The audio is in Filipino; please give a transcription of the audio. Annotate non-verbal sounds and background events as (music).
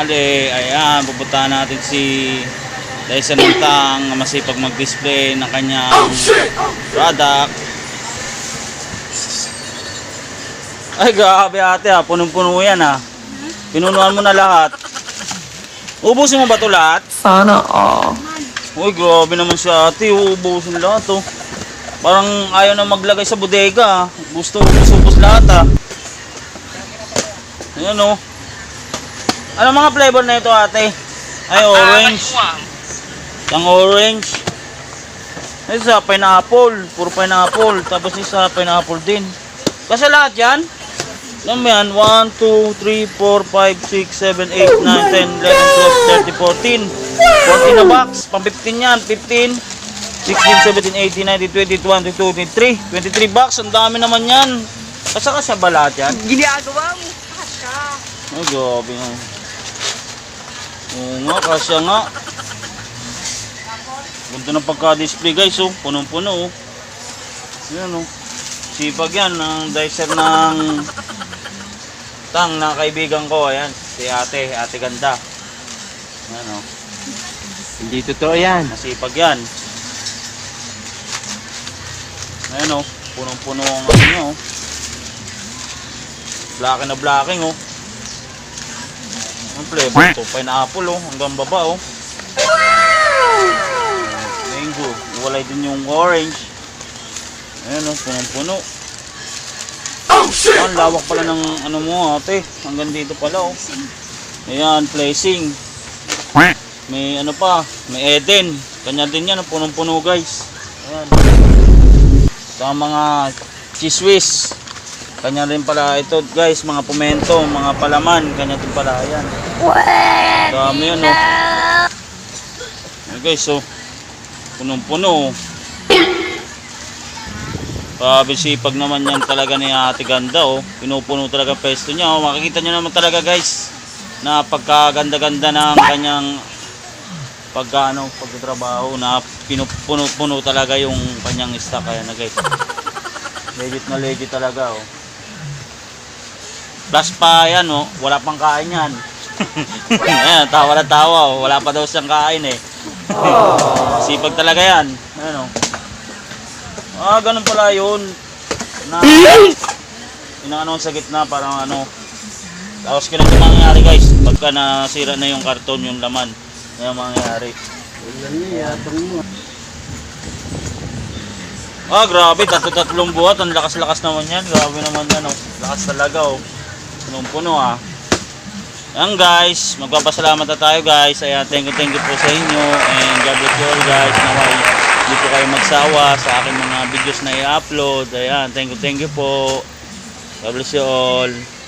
tanghali. Ayan, pupuntahan natin si Dyson Montang na masipag mag-display ng kanyang product. Ay, grabe ate ha. Punong-puno yan ha. Pinunuan mo na lahat. Ubusin mo ba ito lahat? Sana all. Uy, grabe naman si ate. Uubusin lahat oh. Parang ayaw na maglagay sa bodega. ah. Gusto ubus-ubus lahat ah. Ayan oh. Ano mga flavor na ito ate? Ay, orange. Ang orange. Ito sa pineapple. Puro pineapple. Tapos isa pineapple din. Kasi lahat yan? Alam mo yan? 1, 2, 3, 4, 5, 6, 7, 8, 9, 10, 11, 12, 13, 14. 14 na box. Pang 15 yan. 15. 16, 17, 18, 19, 20, 21, 22, 23. 23 box. Ang dami naman yan. Kasa kasya ba lahat yan? Ginagawa mo. Kasha. Ay, grabe nga. Oo nga, kasya nga. Ganda ng pagka-display guys, oh. Punong-puno, oh. Yan, oh. Sipag yan, ang dicer ng tang na kaibigan ko. Ayan, si ate, ate ganda. Yan, oh. Hindi totoo yan. Masipag yan. Ayan, oh. Punong-puno ang ano oh. Blacking na blacking, oh. Ang flavor to, pineapple oh, hanggang baba oh. Mango, walay din yung orange. Ayan oh, punong-puno. Ang lawak pala ng ano mo ate, hanggang dito pala oh. Ayan, placing. May ano pa, may Eden. Kanya din yan, oh, punong-puno guys. Ayan. Sa mga cheese whiz. Kanya rin pala ito guys, mga pumento, mga palaman, kanya din pala yan. Dami yun oh. Ayan guys, so punong-puno. oh. Grabe sipag naman yan talaga ni Ate Ganda oh. Pinupuno talaga pesto niya oh. Makikita niyo naman talaga guys na pagkaganda-ganda ng kanyang pagkano pagtatrabaho na pinupuno-puno talaga yung kanyang stock kaya na guys. Legit na legit talaga oh. Plus pa yan oh, wala pang kain yan. (laughs) Ayan, tawa na tawa oh. Wala pa daw siyang kain eh. Sipag talaga yan. Ayan oh. Ah, ganun pala yun. Na, inaano sa gitna parang ano. Tapos ganito mangyayari guys. Pagka nasira na yung karton yung laman. Yan ang mangyayari. Ah, grabe. Tatlo-tatlong buhat. Ang lakas-lakas naman yan. Grabe naman yan. Oh. Lakas talaga oh. Punong-puno ah. Ayan guys, magpapasalamat na tayo guys. Ayan, thank you, thank you po sa inyo. And God bless you all guys. Naway, hindi po kayo magsawa sa aking mga videos na i-upload. Ayan, thank you, thank you po. God bless you all.